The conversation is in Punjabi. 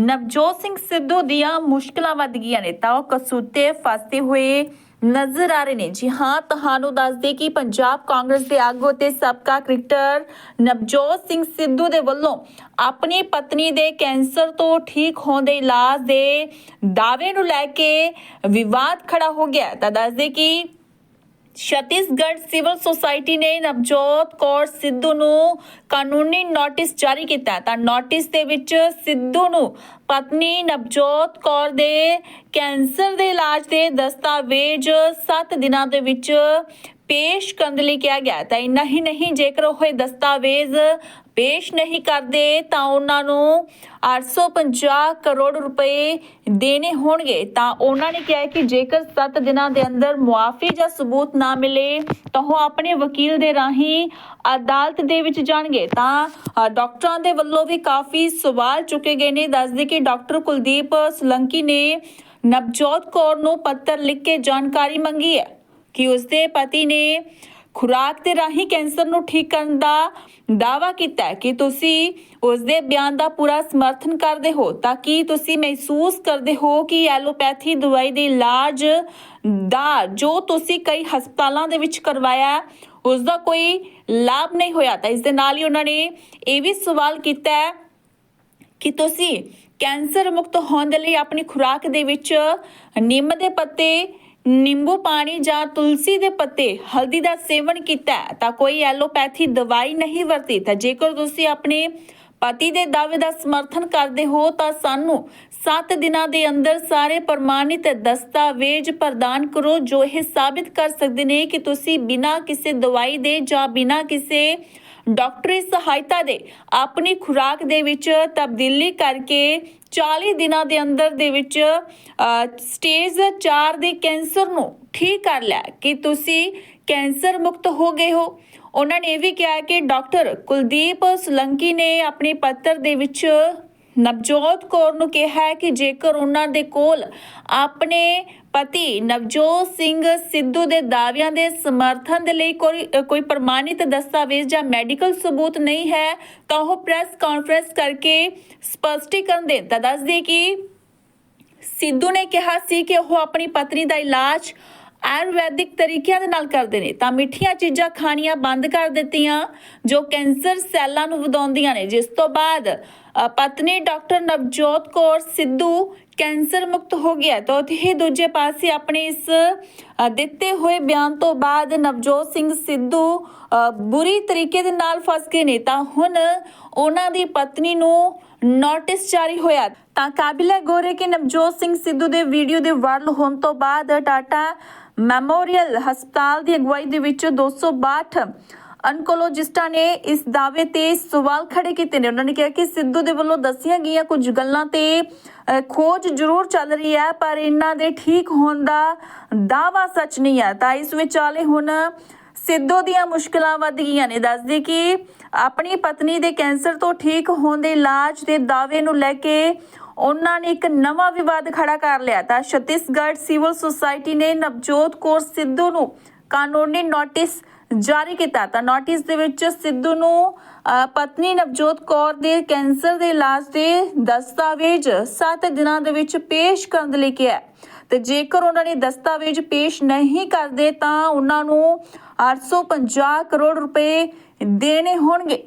ਨਵਜੋਤ ਸਿੰਘ ਸਿੱਧੂ ਦੀਆਂ ਮੁਸ਼ਕਲਾਂ ਵੱਧ ਗਈਆਂ ਨੇ ਤਾਂ ਉਹ ਕਸੂਤੇ ਫਸਦੇ ਹੋਏ ਨਜ਼ਰ ਆ ਰਹੇ ਨੇ। ਜੀ ਹਾਂ, ਤੁਹਾਨੂੰ ਦੱਸ ਦੇ ਕਿ ਪੰਜਾਬ ਕਾਂਗਰਸ ਦੇ ਆਗੂ ਤੇ ਸਾਬਕਾ ਕ੍ਰਿਕਟਰ ਨਵਜੋਤ ਸਿੰਘ ਸਿੱਧੂ ਦੇ ਵੱਲੋਂ ਆਪਣੀ ਪਤਨੀ ਦੇ ਕੈਂਸਰ ਤੋਂ ਠੀਕ ਹੋਣ ਦੇ ਇਲਾਜ ਦੇ ਦਾਅਵੇ ਨੂੰ ਲੈ ਕੇ ਵਿਵਾਦ ਖੜਾ ਹੋ ਗਿਆ। ਤਾਂ ਦੱਸ ਦੇ ਕਿ ਛੱਤੀਸਗੜ੍ਹ ਸਿਵਲ ਸੁਸਾਇਟੀ ਨੇ ਨਵਜੋਤ ਕੌਰ ਸਿੱਧੂ ਨੂੰ ਕਾਨੂੰਨੀ ਨੋਟਿਸ ਜਾਰੀ ਕੀਤਾ। ਤਾਂ ਨੋਟਿਸ ਦੇ ਵਿੱਚ ਸਿੱਧੂ ਨੂੰ ਪਤਨੀ ਨਵਜੋਤ ਕੌਰ ਦੇ ਕੈਂਸਰ ਦੇ ਇਲਾਜ ਦੇ ਦਸਤਾਵੇਜ਼ 7 ਦਿਨਾਂ ਦੇ ਵਿੱਚ ਪੇਸ਼ ਕਰਨ ਲਈ ਕਿਹਾ ਗਿਆ ਤਾਂ ਇੰਨਾ ਹੀ ਨਹੀਂ, ਜੇਕਰ ਉਹ ਇਹ ਦਸਤਾਵੇਜ਼ ਪੇਸ਼ ਨਹੀਂ ਕਰਦੇ, ਤਾਂ ਉਹਨਾਂ ਨੂੰ 850 ਕਰੋੜ ਰੁਪਏ ਦੇਣੇ ਹੋਣਗੇ। ਤਾਂ ਉਹਨਾਂ ਨੇ ਕਿਹਾ ਕਿ ਜੇਕਰ 7 ਦਿਨਾਂ ਦੇ ਅੰਦਰ ਮੁਆਫੀ ਜਾਂ ਸਬੂਤ ਨਾ ਮਿਲੇ, ਤਾਂ ਉਹ ਆਪਣੇ ਵਕੀਲ ਦੇ ਰਾਹੀਂ ਅਦਾਲਤ ਦੇ ਵਿੱਚ ਜਾਣਗੇ। ਤਾਂ ਡਾਕਟਰਾਂ ਦੇ ਵੱਲੋਂ ਵੀ ਕਾਫੀ ਸਵਾਲ ਚੁੱਕੇ ਗਏ ਨੇ। ਦੱਸਦੇ ਕਿ ਡਾਕਟਰ ਕੁਲਦੀਪ ਸਲੰਕੀ ਨੇ ਨਵਜੋਤ ਕੌਰ ਨੂੰ ਪੱਤਰ ਲਿਖ ਕੇ ਜਾਣਕਾਰੀ ਮੰਗੀ ਹੈ। ਕਿ ਉਸਦੇ ਪਤੀ ਨੇ ਖੁਰਾਕ ਦੇ ਰਾਹੀਂ ਕੈਂਸਰ ਨੂੰ ਠੀਕ ਕਰਨ ਦਾ ਦਾਵਾ ਕੀਤਾ ਹੈ ਕਿ ਤੁਸੀਂ ਉਸਦੇ ਬਿਆਨ ਦਾ ਪੂਰਾ ਸਮਰਥਨ ਕਰਦੇ ਹੋ ਤਾਂ ਕਿ ਤੁਸੀਂ ਮਹਿਸੂਸ ਕਰਦੇ ਹੋ ਕਿ ਐਲੋਪੈਥੀ ਦਵਾਈ ਦੇ ਇਲਾਜ ਦਾ ਜੋ ਤੁਸੀਂ ਕਈ ਹਸਪਤਾਲਾਂ ਦੇ ਵਿੱਚ ਕਰਵਾਇਆ ਹੈ, ਉਸ ਦਾ ਕੋਈ ਲਾਭ ਨਹੀਂ ਹੋਇਆ? ਤਾਂ ਇਸ ਦੇ ਨਾਲ ਹੀ ਉਹਨਾਂ ਨੇ ਇਹ ਵੀ ਸਵਾਲ ਕੀਤਾ ਹੈ ਕਿ ਤੁਸੀਂ ਕੈਂਸਰ ਮੁਕਤ ਹੋਣ ਦੇ ਲਈ ਆਪਣੀ ਖੁਰਾਕ ਦੇ ਵਿੱਚ ਨਿੰਮ ਦੇ ਪੱਤੇ ਨਿੰਬੂ ਪਾਣੀ ਜਾਂ ਤੁਲਸੀ ਦੇ ਪੱਤੇ ਹਲਦੀ ਦਾ ਸੇਵਨ ਕੀਤਾ ਤਾਂ ਕੋਈ ਐਲੋਪੈਥੀ ਦਵਾਈ ਨਹੀਂ ਵਰਤੀ। ਤਾਂ ਜੇਕਰ ਤੁਸੀਂ ਆਪਣੇ ਪਤੀ ਦੇ ਦਾਅਵੇ ਦਾ ਸਮਰਥਨ ਕਰਦੇ ਹੋ, ਤਾਂ ਸਾਨੂੰ 7 ਦਿਨਾਂ ਦੇ ਅੰਦਰ ਸਾਰੇ ਪ੍ਰਮਾਣਿਤ ਦਸਤਾਵੇਜ਼ ਪ੍ਰਦਾਨ ਕਰੋ, ਜੋ ਇਹ ਸਾਬਿਤ ਕਰ ਸਕਦੇ ਨੇ ਕਿ ਤੁਸੀਂ ਬਿਨਾਂ ਕਿਸੇ ਦਵਾਈ ਦੇ ਜਾਂ ਬਿਨਾਂ ਕਿਸੇ ਡਾਕਟਰੀ ਸਹਾਇਤਾ ਦੇ ਆਪਣੀ ਖੁਰਾਕ ਦੇ ਵਿੱਚ ਤਬਦੀਲੀ ਕਰਕੇ 40 ਦਿਨਾਂ ਦੇ ਅੰਦਰ ਦੇ ਵਿੱਚ ਸਟੇਜ 4 ਦੇ ਕੈਂਸਰ ਨੂੰ ਠੀਕ ਕਰ ਲਿਆ। ਕਿ ਤੁਸੀਂ ਕੈਂਸਰ ਮੁਕਤ ਹੋ ਗਏ ਹੋ? ਉਹਨਾਂ ਨੇ ਇਹ ਵੀ ਕਿਹਾ ਕਿ ਡਾਕਟਰ ਕੁਲਦੀਪ ਸੁਲੰਕੀ ਨੇ ਆਪਣੇ ਪੱਤਰ ਦੇ ਵਿੱਚ ਨਵਜੋਤ ਕੌਰ ਨੂੰ ਕਿਹਾ ਹੈ ਕਿ ਜੇਕਰ ਉਹਨਾਂ ਦੇ ਕੋਲ ਆਪਣੇ ਪਤੀ ਨਵਜੋਤ ਸਿੰਘ ਸਿੱਧੂ ਦੇ ਦਾਅਵਿਆਂ ਦੇ ਸਮਰਥਨ ਦੇ ਲਈ ਕੋਈ ਕੋਈ ਪ੍ਰਮਾਣਿਤ ਦਸਤਾਵੇਜ਼ ਜਾਂ ਮੈਡੀਕਲ ਸਬੂਤ ਨਹੀਂ ਹੈ, ਤਾਂ ਉਹ ਪ੍ਰੈਸ ਕਾਨਫਰੰਸ ਕਰਕੇ ਸਪਸ਼ਟੀਕਰਨ ਦੇਣ ਤਾਂ ਦੱਸਦੇ ਕਿ ਸਿੱਧੂ ਨੇ ਕਿਹਾ ਸੀ ਕਿ ਉਹ ਆਪਣੀ ਪਤਨੀ ਦਾ ਇਲਾਜ ਆਯੁਰਵੈਦਿਕ ਤਰੀਕਿਆਂ ਦੇ ਨਾਲ ਕਰਦੇ ਨੇ। ਤਾਂ ਮਿੱਠੀਆਂ ਚੀਜ਼ਾਂ ਖਾਣੀਆਂ ਬੰਦ ਕਰ ਦਿੱਤੀਆਂ, ਜੋ ਕੈਂਸਰ ਸੈੱਲਾਂ ਨੂੰ ਵਧਾਉਂਦੀਆਂ ਨੇ। ਜਿਸ ਤੋਂ ਬਾਅਦ ਪਤਨੀ ਡਾਕਟਰ ਨਵਜੋਤ ਕੌਰ ਸਿੱਧੂ ਕੈਂਸਰ ਮੁਕਤ ਹੋ ਗਿਆ ਤਾਂ ਉੱਥੇ ਹੀ ਦੂਜੇ ਪਾਸੇ ਆਪਣੇ ਇਸ ਦਿੱਤੇ ਹੋਏ ਬਿਆਨ ਤੋਂ ਬਾਅਦ ਨਵਜੋਤ ਸਿੰਘ ਸਿੱਧੂ ਬੁਰੀ ਤਰੀਕੇ ਦੇ ਨਾਲ ਫਸ ਗਏ ਨੇ। ਤਾਂ ਹੁਣ ਉਹਨਾਂ ਦੀ ਪਤਨੀ ਨੂੰ ਨੋਟਿਸ ਜਾਰੀ ਹੋਇਆ। ਤਾਂ ਕਾਬਿਲ ਗੌਰ ਹੈ ਕਿ ਨਵਜੋਤ ਸਿੰਘ ਸਿੱਧੂ ਦੇ ਵੀਡੀਓ ਦੇ ਵਾਇਰਲ ਹੋਣ ਤੋਂ ਬਾਅਦ ਟਾਟਾ ਮੈਮੋਰੀਅਲ ਹਸਪਤਾਲ ਦੀ ਅਗਵਾਈ ਦੇ ਵਿੱਚ 262 ਅਨਕੋਲੋਜਿਸਟਾਂ ਨੇ ਇਸ ਦਾਅਵੇ ਤੇ ਸਵਾਲ ਖੜੇ ਕੀਤੇ ਨੇ। ਉਹਨਾਂ ਨੇ ਕਿਹਾ ਕਿ ਸਿੱਧੂ ਦੇ ਵੱਲੋਂ ਦੱਸੀਆਂ ਗਈਆਂ ਕੁਝ ਗੱਲਾਂ ਤੇ ਖੋਜ ਜ਼ਰੂਰ ਚੱਲ ਰਹੀ ਹੈ, ਪਰ ਇਹਨਾਂ ਦੇ ਠੀਕ ਹੋਣ ਦਾ ਦਾਅਵਾ ਸੱਚ ਨਹੀਂ ਹੈ। ਤਾਂ ਇਸ ਵਿਚਾਲੇ ਹੁਣ ਸਿੱਧੂ ਦੀਆਂ ਮੁਸ਼ਕਲਾਂ ਵੱਧ ਗਈਆਂ ਨੇ। ਦੱਸਦੀ ਕਿ ਆਪਣੀ ਪਤਨੀ ਦੇ ਕੈਂਸਰ ਤੋਂ ਠੀਕ ਹੋਣ ਦੇ ਇਲਾਜ ਦੇ ਦਾਅਵੇ ਨੂੰ ਲੈ ਕੇ ਉਹਨਾਂ ਨੇ ਇੱਕ ਨਵਾਂ ਵਿਵਾਦ ਖੜਾ ਕਰ ਲਿਆ। ਤਾਂ ਛੱਤੀਸਗੜ੍ਹ ਸਿਵਲ ਸੁਸਾਇਟੀ ਨੇ ਨਵਜੋਤ ਕੌਰ ਸਿੱਧੂ ਨੂੰ ਕਾਨੂੰਨੀ ਨੋਟਿਸ ਜਾਰੀ ਕੀਤਾ ਤਾਂ ਨੋਟਿਸ ਦੇ ਵਿੱਚ ਸਿੱਧੂ ਨੂੰ ਪਤਨੀ ਨਵਜੋਤ ਕੌਰ ਦੇ ਕੈਂਸਰ ਦੇ ਇਲਾਜ ਦੇ ਦਸਤਾਵੇਜ਼ 7 ਦਿਨਾਂ ਦੇ ਵਿੱਚ ਪੇਸ਼ ਕਰਨ ਦੇ ਲਈ ਕਿਹਾ ਹੈ। ਤੇ ਜੇਕਰ ਉਹਨਾਂ ਨੇ ਦਸਤਾਵੇਜ਼ ਪੇਸ਼ ਨਹੀਂ ਕਰਦੇ ਤਾਂ ਉਹਨਾਂ ਨੂੰ 850 ਕਰੋੜ ਰੁਪਏ ਦੇਣੇ ਹੋਣਗੇ